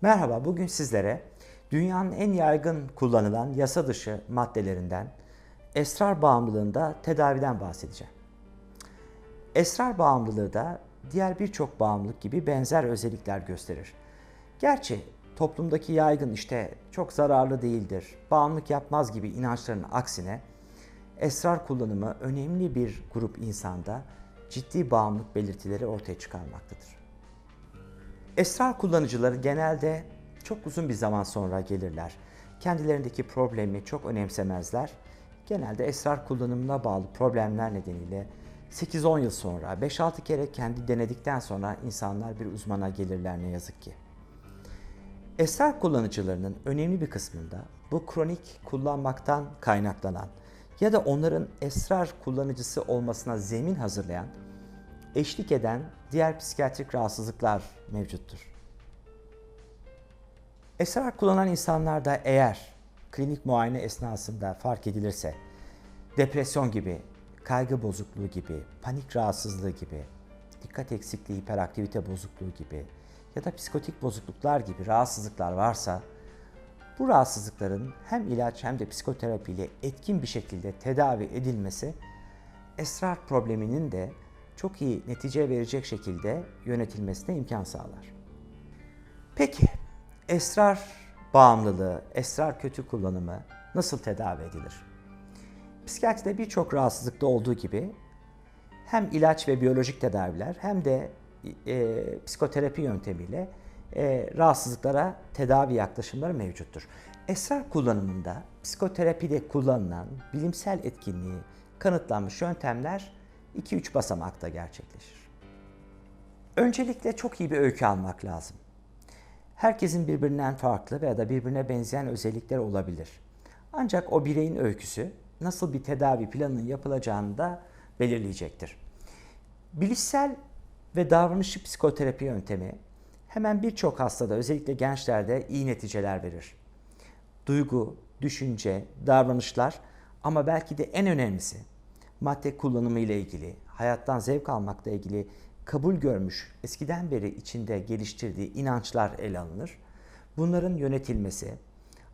Merhaba, bugün sizlere dünyanın en yaygın kullanılan yasa dışı maddelerinden esrar bağımlılığında tedaviden bahsedeceğim. Esrar bağımlılığı da diğer birçok bağımlılık gibi benzer özellikler gösterir. Gerçi toplumdaki yaygın işte çok zararlı değildir, bağımlılık yapmaz gibi inançların aksine esrar kullanımı önemli bir grup insanda ciddi bağımlılık belirtileri ortaya çıkarmaktadır. Esrar kullanıcıları genelde çok uzun bir zaman sonra gelirler. Kendilerindeki problemi çok önemsemezler. Genelde esrar kullanımına bağlı problemler nedeniyle 8-10 yıl sonra, 5-6 kere kendi denedikten sonra insanlar bir uzmana gelirler ne yazık ki. Esrar kullanıcılarının önemli bir kısmında bu kronik kullanmaktan kaynaklanan ya da onların esrar kullanıcısı olmasına zemin hazırlayan, eşlik eden diğer psikiyatrik rahatsızlıklar mevcuttur. Esrar kullanan insanlarda eğer klinik muayene esnasında fark edilirse depresyon gibi, kaygı bozukluğu gibi, panik rahatsızlığı gibi, dikkat eksikliği, hiperaktivite bozukluğu gibi ya da psikotik bozukluklar gibi rahatsızlıklar varsa bu rahatsızlıkların hem ilaç hem de psikoterapiyle etkin bir şekilde tedavi edilmesi esrar probleminin de çok iyi netice verecek şekilde yönetilmesine imkan sağlar. Peki esrar bağımlılığı, esrar kötü kullanımı nasıl tedavi edilir? Psikiyatride birçok rahatsızlıkta olduğu gibi hem ilaç ve biyolojik tedaviler hem de e, psikoterapi yöntemiyle e, rahatsızlıklara tedavi yaklaşımları mevcuttur. Esrar kullanımında psikoterapide kullanılan bilimsel etkinliği kanıtlanmış yöntemler 2-3 basamakta gerçekleşir. Öncelikle çok iyi bir öykü almak lazım. Herkesin birbirinden farklı veya da birbirine benzeyen özellikler olabilir. Ancak o bireyin öyküsü nasıl bir tedavi planının yapılacağını da belirleyecektir. Bilişsel ve davranışçı psikoterapi yöntemi hemen birçok hastada özellikle gençlerde iyi neticeler verir. Duygu, düşünce, davranışlar ama belki de en önemlisi madde kullanımı ile ilgili, hayattan zevk almakla ilgili kabul görmüş, eskiden beri içinde geliştirdiği inançlar ele alınır. Bunların yönetilmesi,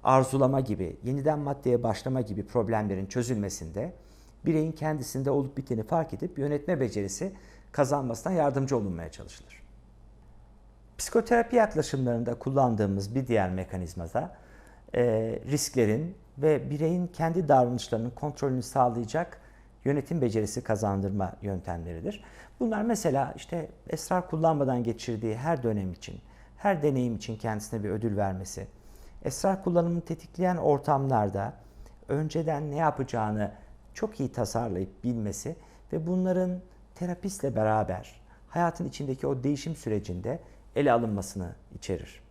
arzulama gibi, yeniden maddeye başlama gibi problemlerin çözülmesinde bireyin kendisinde olup biteni fark edip yönetme becerisi kazanmasına yardımcı olunmaya çalışılır. Psikoterapi yaklaşımlarında kullandığımız bir diğer mekanizma da e, risklerin ve bireyin kendi davranışlarının kontrolünü sağlayacak yönetim becerisi kazandırma yöntemleridir. Bunlar mesela işte esrar kullanmadan geçirdiği her dönem için, her deneyim için kendisine bir ödül vermesi, esrar kullanımını tetikleyen ortamlarda önceden ne yapacağını çok iyi tasarlayıp bilmesi ve bunların terapistle beraber hayatın içindeki o değişim sürecinde ele alınmasını içerir.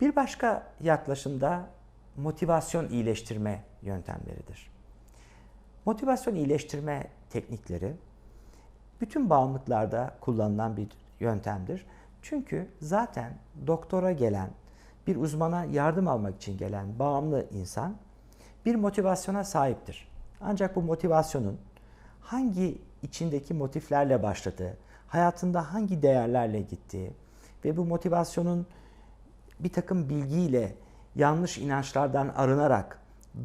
Bir başka yaklaşımda motivasyon iyileştirme yöntemleridir. Motivasyon iyileştirme teknikleri bütün bağımlılıklarda kullanılan bir yöntemdir. Çünkü zaten doktora gelen, bir uzmana yardım almak için gelen bağımlı insan bir motivasyona sahiptir. Ancak bu motivasyonun hangi içindeki motiflerle başladığı, hayatında hangi değerlerle gittiği ve bu motivasyonun bir takım bilgiyle yanlış inançlardan arınarak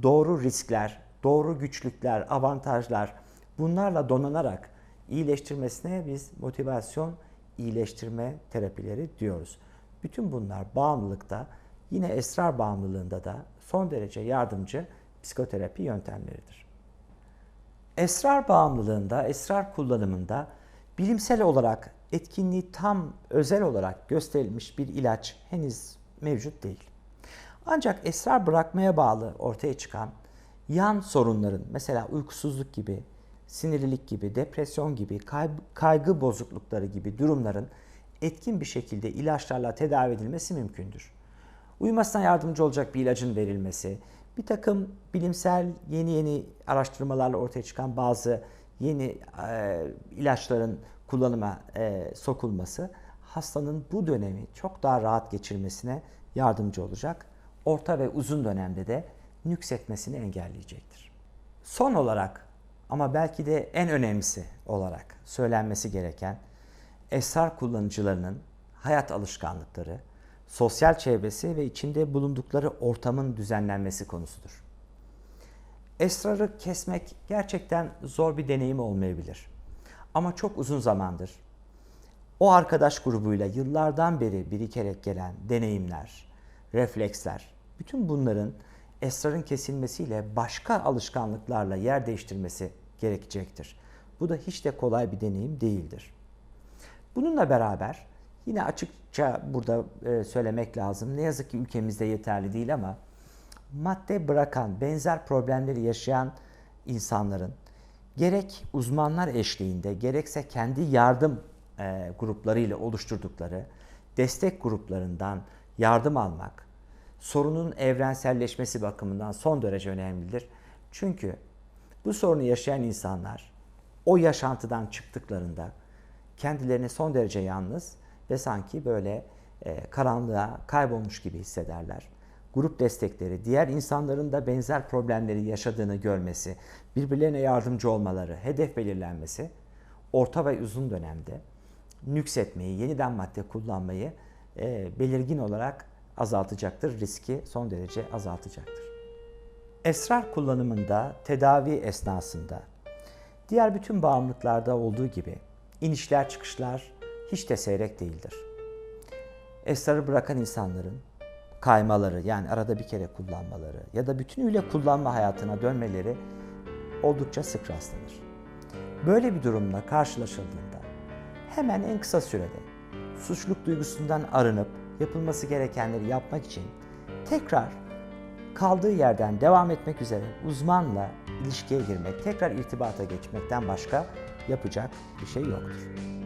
doğru riskler, doğru güçlükler, avantajlar bunlarla donanarak iyileştirmesine biz motivasyon iyileştirme terapileri diyoruz. Bütün bunlar bağımlılıkta yine esrar bağımlılığında da son derece yardımcı psikoterapi yöntemleridir. Esrar bağımlılığında, esrar kullanımında bilimsel olarak etkinliği tam özel olarak gösterilmiş bir ilaç henüz mevcut değil. Ancak esrar bırakmaya bağlı ortaya çıkan yan sorunların mesela uykusuzluk gibi, sinirlilik gibi, depresyon gibi, kaygı bozuklukları gibi durumların etkin bir şekilde ilaçlarla tedavi edilmesi mümkündür. Uyumasına yardımcı olacak bir ilacın verilmesi, bir takım bilimsel yeni yeni araştırmalarla ortaya çıkan bazı yeni e, ilaçların kullanıma e, sokulması hastanın bu dönemi çok daha rahat geçirmesine yardımcı olacak. Orta ve uzun dönemde de nüksetmesini engelleyecektir. Son olarak ama belki de en önemlisi olarak söylenmesi gereken esrar kullanıcılarının hayat alışkanlıkları, sosyal çevresi ve içinde bulundukları ortamın düzenlenmesi konusudur. Esrarı kesmek gerçekten zor bir deneyim olmayabilir. Ama çok uzun zamandır o arkadaş grubuyla yıllardan beri birikerek gelen deneyimler, refleksler, bütün bunların esrarın kesilmesiyle başka alışkanlıklarla yer değiştirmesi gerekecektir. Bu da hiç de kolay bir deneyim değildir. Bununla beraber yine açıkça burada e, söylemek lazım. Ne yazık ki ülkemizde yeterli değil ama madde bırakan, benzer problemleri yaşayan insanların gerek uzmanlar eşliğinde gerekse kendi yardım e, gruplarıyla oluşturdukları destek gruplarından yardım almak sorunun evrenselleşmesi bakımından son derece önemlidir. Çünkü bu sorunu yaşayan insanlar o yaşantıdan çıktıklarında kendilerini son derece yalnız ve sanki böyle e, karanlığa kaybolmuş gibi hissederler. Grup destekleri, diğer insanların da benzer problemleri yaşadığını görmesi, birbirlerine yardımcı olmaları, hedef belirlenmesi orta ve uzun dönemde nüksetmeyi, yeniden madde kullanmayı e, belirgin olarak azaltacaktır, riski son derece azaltacaktır. Esrar kullanımında, tedavi esnasında, diğer bütün bağımlılıklarda olduğu gibi inişler çıkışlar hiç de seyrek değildir. Esrarı bırakan insanların kaymaları yani arada bir kere kullanmaları ya da bütünüyle kullanma hayatına dönmeleri oldukça sık rastlanır. Böyle bir durumla karşılaşıldığında hemen en kısa sürede suçluluk duygusundan arınıp yapılması gerekenleri yapmak için tekrar kaldığı yerden devam etmek üzere uzmanla ilişkiye girmek, tekrar irtibata geçmekten başka yapacak bir şey yoktur.